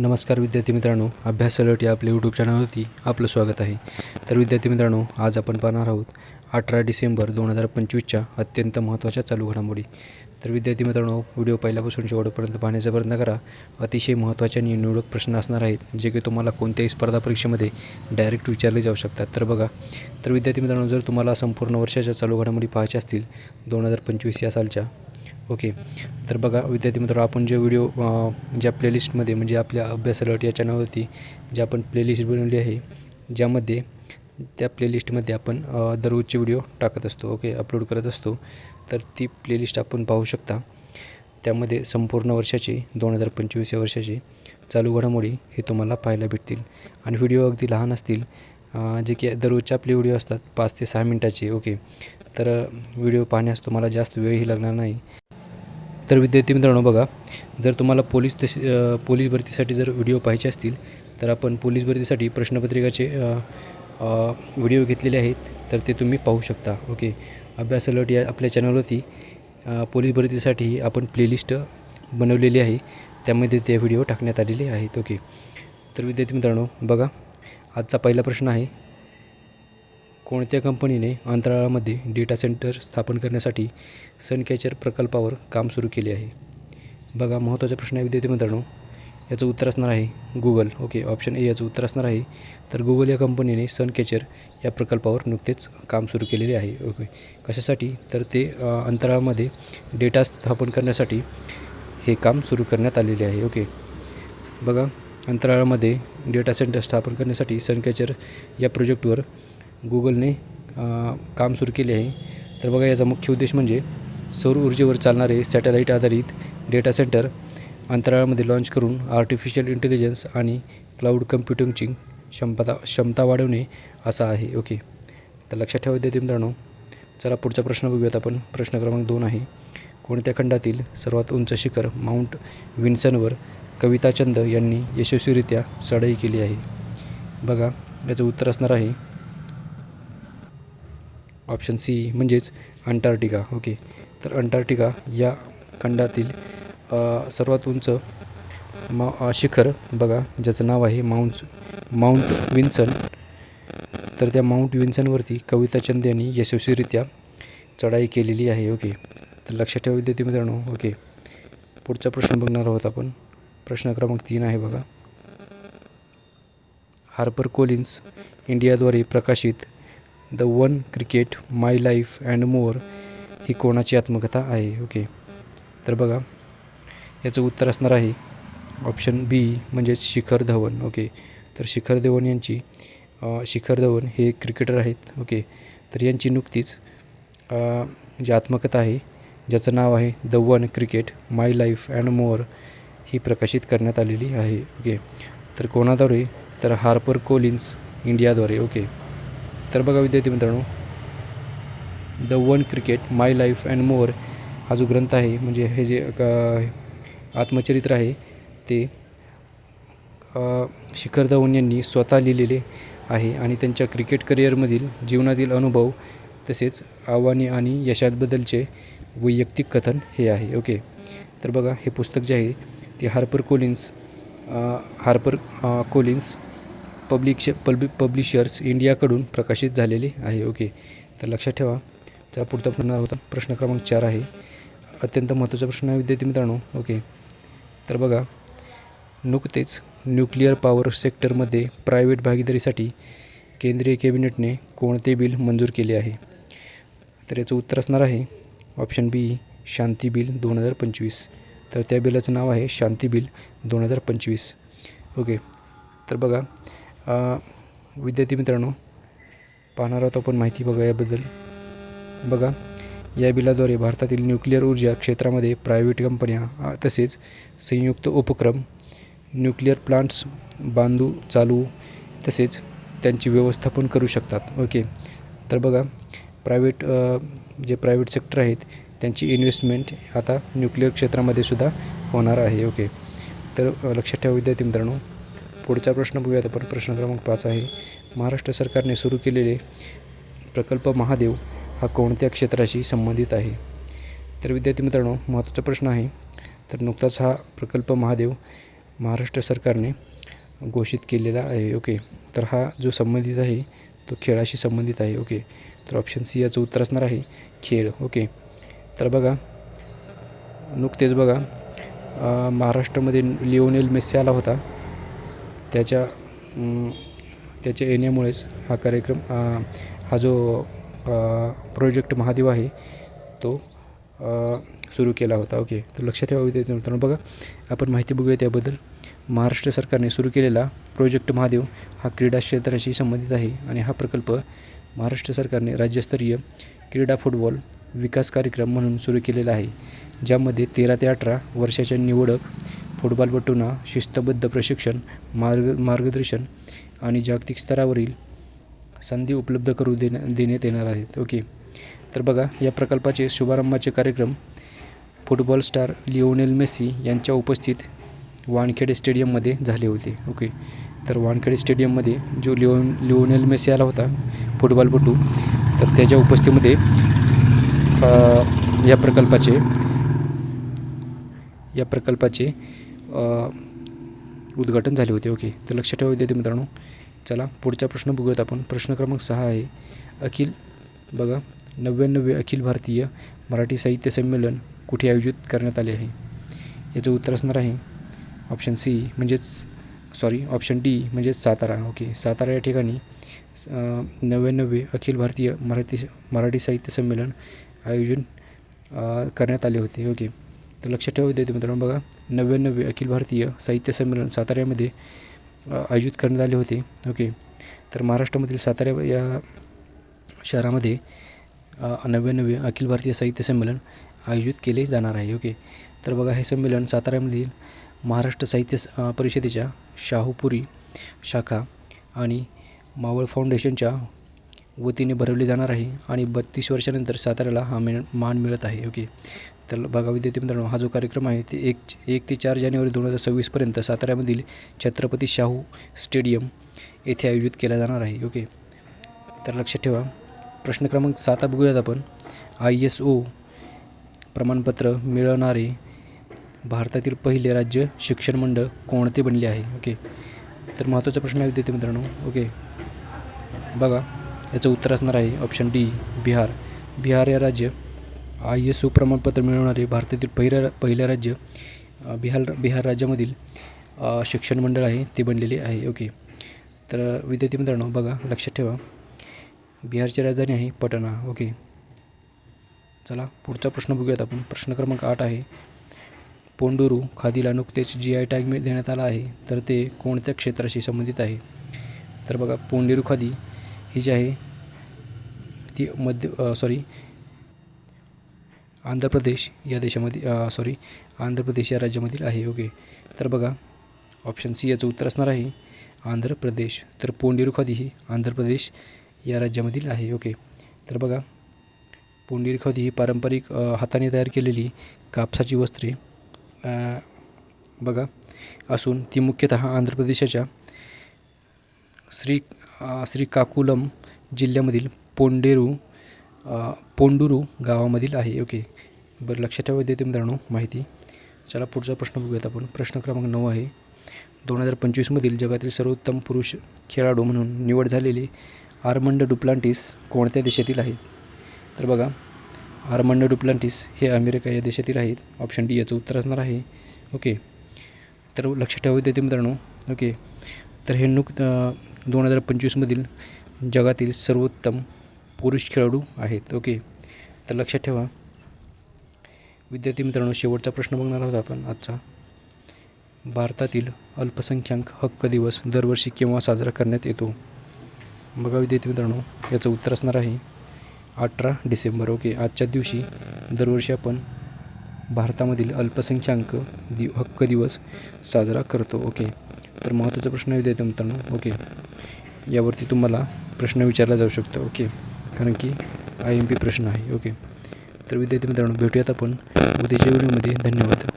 नमस्कार विद्यार्थी मित्रांनो अभ्यास अलर्ट या आपल्या यूट्यूब चॅनलवरती आपलं स्वागत आहे. तर विद्यार्थी मित्रांनो आज आपण पाहणार आहोत अठरा डिसेंबर दोन हजार पंचवीसच्या अत्यंत महत्त्वाच्या चालू घडामोडी. तर विद्यार्थी मित्रांनो व्हिडिओ पहिल्यापासून शेवटपर्यंत पाहण्याचा प्रयत्न करा. अतिशय महत्त्वाचे आणि निवडक प्रश्न असणार आहेत जे की तुम्हाला कोणत्याही स्पर्धा परीक्षेमध्ये डायरेक्ट विचारले जाऊ शकतात. तर बघा तर विद्यार्थी मित्रांनो जर तुम्हाला संपूर्ण वर्षाच्या चालू घडामोडी पाहायच्या असतील दोन हजार पंचवीस या सालच्या ओके. तर बघा विद्यार्थी मित्र आपण जे व्हिडिओ ज्या प्लेलिस्टमध्ये म्हणजे आपल्या अभ्यास अलर्ट या चॅनलवरती जे आपण प्लेलिस्ट बनवली आहे ज्यामध्ये त्या प्लेलिस्टमध्ये आपण दररोजचे व्हिडिओ टाकत असतो ओके अपलोड करत असतो तर ती प्लेलिस्ट आपण पाहू शकता. त्यामध्ये संपूर्ण वर्षाचे दोन हजार पंचवीस या वर्षाचे चालू घडामोडी हे तुम्हाला पाहायला भेटतील. आणि व्हिडिओ अगदी लहान असतील जे की दररोजचे आपले व्हिडिओ असतात पाच ते सहा मिनटाचे ओके. तर व्हिडिओ पाहण्यास तुम्हाला जास्त वेळही लागणार नाही. तर विद्यार्थी मित्रांनो बघा जर तुम्हाला पोलीस तशी पोलीस भरतीसाठी जर व्हिडिओ पाहायचे असतील तर आपण पोलीस भरतीसाठी प्रश्नपत्रिकाचे व्हिडिओ घेतलेले आहेत तर ते तुम्ही पाहू शकता ओके? अभ्यास अलर्ट या आपल्या चॅनलवरती पोलीस भरतीसाठी आपण प्लेलिस्ट बनवलेली आहे त्यामध्ये ते व्हिडिओ टाकण्यात आलेले आहेत ओके? तर विद्यार्थी मित्रांनो बघा आजचा पहिला प्रश्न आहे कोणत्या कंपनीने अंतराळामध्ये डेटा सेंटर स्थापन करण्यासाठी सनकॅचर प्रकल्पावर काम सुरू केले आहे? बघा महत्त्वाचा प्रश्न आहे विद्यार्थी मित्रांनो. याचं उत्तर असणार आहे गुगल ओके ऑप्शन ए याचं उत्तर असणार आहे. तर गुगल या कंपनीने सनकॅचर या प्रकल्पावर नुकतेच काम सुरू केलेले आहे. ओके कशासाठी? तर ते अंतराळामध्ये डेटा स्थापन करण्यासाठी हे काम सुरू करण्यात आलेले आहे. ओके बघा अंतराळामध्ये डेटा सेंटर स्थापन करण्यासाठी सनकॅचर या प्रोजेक्टवर गुगलने काम सुरू केले आहे. तर बघा याचा मुख्य उद्देश म्हणजे सौर ऊर्जेवर चालणारे सॅटेलाईट आधारित डेटा सेंटर अंतराळामध्ये लॉन्च करून आर्टिफिशियल इंटेलिजन्स आणि क्लाउड कम्प्युटिंगची क्षमता क्षमता वाढवणे असा आहे. ओके तर लक्षात ठेवा विद्यार्थी मित्रांनो. चला पुढचा प्रश्न बघूयात आपण. प्रश्न क्रमांक दोन आहे. कोणत्या खंडातील सर्वात उंच शिखर माउंट विन्सनवर कविता चंद यांनी यशस्वीरित्या चढाई केली आहे? बघा याचं उत्तर असणार आहे. ऑप्शन सी म्हणजेच अंटार्क्टिका ओके तर अंटार्क्टिका या खंडातील सर्वात उंच मा शिखर बघा ज्याचं नाव आहे माउंट माउंट विन्सन तर त्या माउंट विन्सनवरती कविता चंद यांनी यशस्वीरित्या चढाई केलेली आहे ओके तर लक्षात ठेवा विद्यार्थी मित्रांनो ओके पुढचा प्रश्न बघणार आहोत आपण. प्रश्न क्रमांक तीन आहे बघा. हार्पर कोलिन्स इंडियाद्वारे प्रकाशित the one cricket my life and more ही कोणाची आत्मकथा आहे? ओके तर बघा याचं उत्तर असणार आहे ऑप्शन बी म्हणजेच शिखर धवन. ओके तर शिखर धवन यांची शिखर धवन हे क्रिकेटर आहेत. ओके तर यांची नुकतीच जी आत्मकथा आहे ज्याचं नाव आहे the one cricket my life and more ही प्रकाशित करण्यात आलेली आहे. ओके तर कोणाद्वारे? तर हार्पर कोलिन्स इंडियाद्वारे. ओके तर बघा विद्यार्थी मित्रांनो the one cricket my life and more हा जो ग्रंथ आहे म्हणजे हे जे क- आत्मचरित्र आहे ते शिखर धवन यांनी स्वतः लिहिलेले आहे आणि त्यांच्या क्रिकेट करिअरमधील जीवनातील अनुभव तसेच आव्हाने आणि यशाबद्दलचे वैयक्तिक कथन हे आहे. ओके तर बघा हे पुस्तक जे आहे ते हार्पर कोलिन्स हार्पर कोलिन्स पब्लिकश पब्लि पब्लिशर्स इंडियाकडून प्रकाशित झालेले आहे. ओके तर लक्षात ठेवा. चला पुढचा प्रश्न होता. प्रश्न क्रमांक चार आहे. अत्यंत महत्त्वाचा प्रश्न आहे विद्यार्थी मित्रांनो. ओके तर बघा. नुकतेच न्यूक्लिअर पॉवर सेक्टरमध्ये प्रायव्हेट भागीदारीसाठी केंद्रीय कॅबिनेटने कोणते बिल मंजूर केले आहे? तर याचं उत्तर असणार आहे. ऑप्शन बी शांती बिल दोन हजार पंचवीस. तर त्या बिलाचं नाव आहे शांती बिल दोन हजार पंचवीस. ओके तर बघा. विद्यार्थी मित्रांनो पाहणार आहोत आपण माहिती बघा याबद्दल. बघा या बिलाद्वारे भारतातील न्यूक्लिअर ऊर्जा क्षेत्रामध्ये प्रायव्हेट कंपन्या तसेच संयुक्त उपक्रम न्यूक्लिअर प्लांट्स बांधू चालू तसेच त्यांची व्यवस्थापन करू शकतात. ओके. तर बघा प्रायव्हेट जे प्रायव्हेट सेक्टर आहेत त्यांची इन्व्हेस्टमेंट आता न्यूक्लिअर क्षेत्रामध्ये सुद्धा होणार आहे. ओके. तर लक्षात ठेवा विद्यार्थी मित्रांनो पुढचा प्रश्न बघूयात. आपण प्रश्न क्रमांक पाच आहे. महाराष्ट्र सरकारने सुरू केलेले प्रकल्प महादेव हा कोणत्या क्षेत्राशी संबंधित आहे? तर विद्यार्थी मित्रांनो महत्त्वाचा प्रश्न आहे. तर नुकताच हा प्रकल्प महादेव महाराष्ट्र सरकारने घोषित केलेला आहे. ओके. तर हा जो संबंधित आहे तो खेळाशी संबंधित आहे. ओके. तर ऑप्शन सी याचं उत्तर असणार आहे खेळ. ओके. तर बघा नुकतेच बघा महाराष्ट्रामध्ये लिओनेल मेस्सी आला होता. त्याच्या त्याच्या येण्यामुळेच हा कार्यक्रम हा जो प्रोजेक्ट महादेव आहे तो सुरू केला होता. ओके तर लक्षात ठेवा विद्यार्थी मित्रांनो. बघा आपण माहिती बघूया त्याबद्दल. महाराष्ट्र सरकारने सुरू केलेला प्रोजेक्ट महादेव हा क्रीडा क्षेत्राशी संबंधित आहे आणि हा प्रकल्प महाराष्ट्र सरकारने राज्यस्तरीय क्रीडा फुटबॉल विकास कार्यक्रम म्हणून सुरू केलेला आहे ज्यामध्ये तेरा ते अठरा वर्षाच्या निवडक फुटबॉलपटूंना शिस्तबद्ध प्रशिक्षण मार्ग मार्गदर्शन आणि जागतिक स्तरावरील संधी उपलब्ध करू देण्या देण्यात येणार आहेत. ओके. तर बघा या प्रकल्पाचे शुभारंभाचे कार्यक्रम फुटबॉल स्टार लिओनेल मेस्सी यांच्या उपस्थित वानखेडे स्टेडियममध्ये झाले होते. ओके. तर वानखेडे स्टेडियममध्ये जो लिओन लिओनेल मेस्सी आला होता फुटबॉलपटू तर त्याच्या उपस्थितीमध्ये या प्रकल्पाचे या प्रकल्पाचे उद्घाटन झाले होते. ओके. तर लक्षात ठेवा विद्यार्थी मित्रांनो. चला पुढचा प्रश्न बघूयात आपण. प्रश्न क्रमांक सहा आहे. अखिल बघा नव्याण्णवे अखिल भारतीय मराठी साहित्य संमेलन कुठे आयोजित करण्यात आले आहे? याचं उत्तर असणार आहे. ऑप्शन सी म्हणजेच सॉरी ऑप्शन डी म्हणजेच सातारा. ओके. सातारा या ठिकाणी नव्याण्णवे अखिल भारतीय मराठी मराठी साहित्य संमेलन आयोजन करण्यात आले होते. ओके. तर लक्षात ठेवा विद्यार्थी मित्रांनो. बघा नव्याण्णवे अखिल भारतीय साहित्य संमेलन साताऱ्यामध्ये आयोजित करण्यात आले होते. ओके. तर महाराष्ट्रामधील सातारा या शहरामध्ये नव्याण्णवे अखिल भारतीय साहित्य संमेलन आयोजित केले जाणार आहे. ओके. तर बघा हे संमेलन साताऱ्यामधील महाराष्ट्र साहित्य परिषदेच्या शाहूपुरी शाखा आणि मावळ फाउंडेशनच्या वतीने भरवले जाणार आहे आणि बत्तीस वर्षानंतर साताऱ्याला हा मिळ मान मिळत आहे. ओके. तर बघा विद्यार्थी मित्रांनो हा जो कार्यक्रम आहे ते एक एक ते चार जानेवारी दोन हजार सव्वीसपर्यंत साताऱ्यामधील छत्रपती शाहू स्टेडियम येथे आयोजित केला जाणार आहे ओके? तर लक्षात ठेवा प्रश्न क्रमांक सात बघूयात आपण. आय एस ओ प्रमाणपत्र मिळवणारे भारतातील पहिले राज्य शिक्षण मंडळ कोणते बनले आहे ओके? तर महत्त्वाचा प्रश्न आहे विद्यार्थी मित्रांनो ओके? बघा याचं उत्तर असणार आहे ऑप्शन डी बिहार. बिहार या राज्य आय एस ओ प्रमाणपत्र मिळवणारे भारतातील पहिल्या पहिलं राज्य बिहार बिहार राज्यामधील शिक्षण मंडळ आहे ते बनलेले आहे. ओके. तर विद्यार्थी मित्रांनो बघा लक्षात ठेवा. बिहारची राजधानी आहे पटना. ओके. चला पुढचा प्रश्न बघूयात आपण. प्रश्न क्रमांक आठ आहे. पोंडुरू खादीला नुकतेच जी आय टॅग देण्यात आला आहे. तर ते कोणत्या क्षेत्राशी संबंधित आहे? तर बघा पोंडेरू खादी ही जी आहे ती मध्य सॉरी आंध्र प्रदेश या देशामध्ये सॉरी आंध्र प्रदेश या राज्यामधील आहे ओके तर बघा ऑप्शन सी याचं उत्तर असणार आहे आंध्र प्रदेश. तर पोंडेरू खादी ही आंध्र प्रदेश या राज्यामधील आहे ओके तर बघा पोंडेरी खादी ही पारंपरिक हाताने तयार केलेली कापसाची वस्त्रे बघा असून ती मुख्यतः आंध्र प्रदेशाच्या श्री श्रीकाकुलम जिल्ह्यामधील पोंडेरू पोंडुरू गावामधील आहे. ओके. बरं लक्षात ठेवा देते मित्रांनो माहिती. चला पुढचा प्रश्न बघूयात आपण. प्रश्न क्रमांक नऊ आहे. दोन हजार पंचवीसमधील जगातील सर्वोत्तम पुरुष खेळाडू म्हणून निवड झालेली आर्मंड डुप्लांटिस कोणत्या देशातील आहेत? तर बघा आर्मंड डुप्लांटिस हे अमेरिका या देशातील आहेत. ऑप्शन डी याचं उत्तर असणार आहे. ओके. तर लक्षात ठेवू देते मित्रांनो. ओके. तर हे नुक दोन हजार पंचवीसमधील जगातील सर्वोत्तम पुरुष खेळाडू आहेत. ओके. तर लक्षात ठेवा. विद्यार्थी मित्रांनो शेवटचा प्रश्न बघणार आहोत आपण आजचा. भारतातील अल्पसंख्याक हक्क दिवस दरवर्षी केव्हा साजरा करण्यात येतो? बघा विद्यार्थी मित्रांनो याचं उत्तर असणार आहे अठरा डिसेंबर. ओके. आजच्या दिवशी दरवर्षी आपण भारतामधील अल्पसंख्याक दि हक्क दिवस साजरा करतो. ओके. तर महत्त्वाचा प्रश्न विद्यार्थी मित्रांनो. ओके. यावरती तुम्हाला प्रश्न विचारला जाऊ शकतो. ओके. कारण की आय एम पी प्रश्न आहे. ओके तर विद्यार्थी मित्रांनो भेटूयात आपण उद्याच्या व्हिडिओमध्ये धन्यवाद.